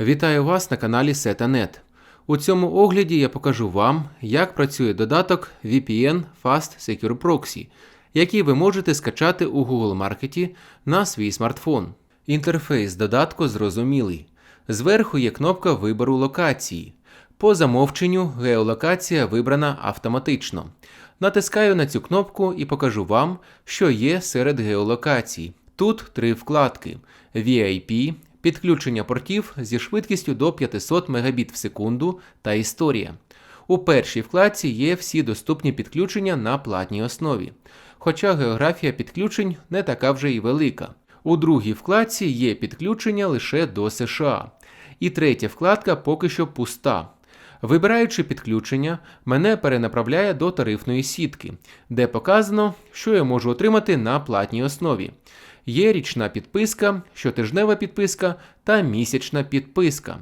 Вітаю вас на каналі Setanet. У цьому огляді я покажу вам, як працює додаток VPN Fast Secure Proxy, який ви можете скачати у Google Маркеті на свій смартфон. Інтерфейс додатку зрозумілий. Зверху є кнопка вибору локації. По замовченню геолокація вибрана автоматично. Натискаю на цю кнопку і покажу вам, що є серед геолокацій. Тут три вкладки: VIP, підключення портів зі швидкістю до 500 Мбіт в секунду та історія. У першій вкладці є всі доступні підключення на платній основі, хоча географія підключень не така вже й велика. У другій вкладці є підключення лише до США. І третя вкладка поки що пуста. Вибираючи підключення, мене перенаправляє до тарифної сітки, де показано, що я можу отримати на платній основі. Є річна підписка, щотижнева підписка та місячна підписка.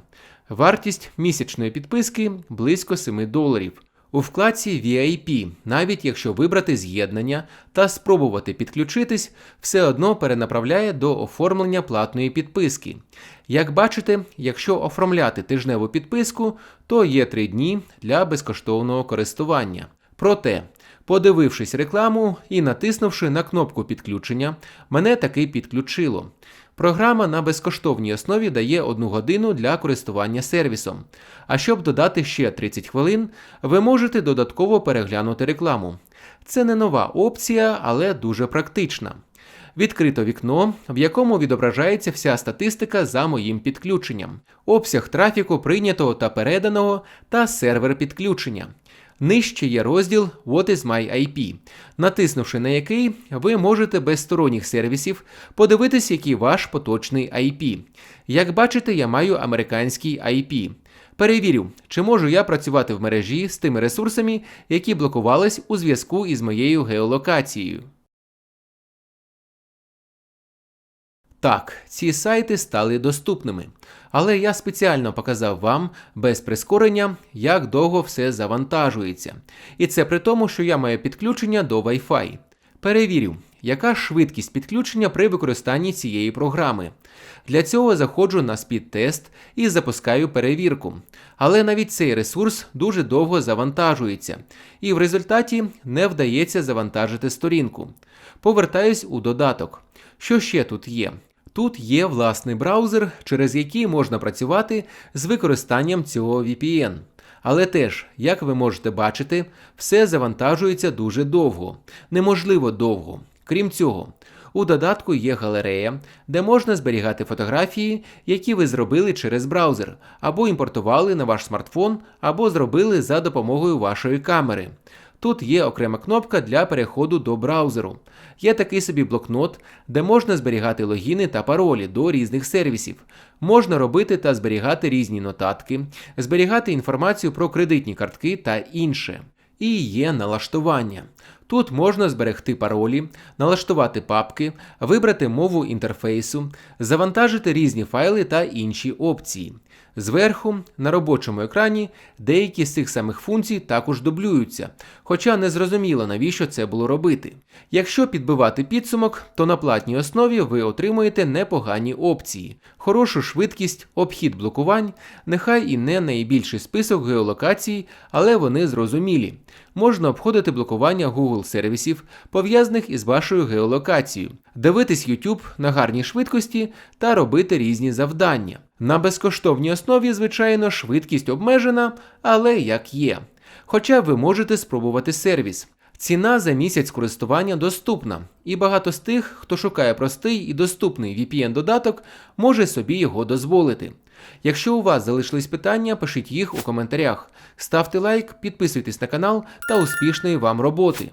Вартість місячної підписки близько 7 доларів. У вкладці VIP, навіть якщо вибрати з'єднання та спробувати підключитись, все одно перенаправляє до оформлення платної підписки. Як бачите, якщо оформляти тижневу підписку, то є 3 дні для безкоштовного користування. Проте, подивившись рекламу і натиснувши на кнопку підключення, мене таки підключило. Програма на безкоштовній основі дає 1 годину для користування сервісом. А щоб додати ще 30 хвилин, ви можете додатково переглянути рекламу. Це не нова опція, але дуже практична. Відкрито вікно, в якому відображається вся статистика за моїм підключенням, обсяг трафіку прийнятого та переданого та сервер підключення. Нижче є розділ What is my IP, натиснувши на який ви можете без сторонніх сервісів подивитись, який ваш поточний IP. Як бачите, я маю американський IP. Перевірю, чи можу я працювати в мережі з тими ресурсами, які блокувались у зв'язку із моєю геолокацією. Так, ці сайти стали доступними, але я спеціально показав вам без прискорення, як довго все завантажується. І це при тому, що я маю підключення до Wi-Fi. Перевірю, яка швидкість підключення при використанні цієї програми. Для цього заходжу на спід-тест і запускаю перевірку. Але навіть цей ресурс дуже довго завантажується, і в результаті не вдається завантажити сторінку. Повертаюсь у додаток. Що ще тут є? Тут є власний браузер, через який можна працювати з використанням цього VPN. Але теж, як ви можете бачити, все завантажується дуже довго, неможливо довго. Крім цього, у додатку є галерея, де можна зберігати фотографії, які ви зробили через браузер, або імпортували на ваш смартфон, або зробили за допомогою вашої камери. Тут є окрема кнопка для переходу до браузеру. Є такий собі блокнот, де можна зберігати логіни та паролі до різних сервісів. Можна робити та зберігати різні нотатки, зберігати інформацію про кредитні картки та інше. І є налаштування. Тут можна зберегти паролі, налаштувати папки, вибрати мову інтерфейсу, завантажити різні файли та інші опції. Зверху, на робочому екрані, деякі з цих самих функцій також дублюються, хоча не зрозуміло, навіщо це було робити. Якщо підбивати підсумок, то на платній основі ви отримуєте непогані опції, хорошу швидкість, обхід блокувань, нехай і не найбільший список геолокацій, але вони зрозумілі. Можна обходити блокування Google сервісів, пов'язаних із вашою геолокацією, дивитись YouTube на гарній швидкості та робити різні завдання. На безкоштовній основі, звичайно, швидкість обмежена, але як є. Хоча ви можете спробувати сервіс. Ціна за місяць користування доступна, і багато з тих, хто шукає простий і доступний VPN-додаток, може собі його дозволити. Якщо у вас залишились питання, пишіть їх у коментарях. Ставте лайк, підписуйтесь на канал та успішної вам роботи!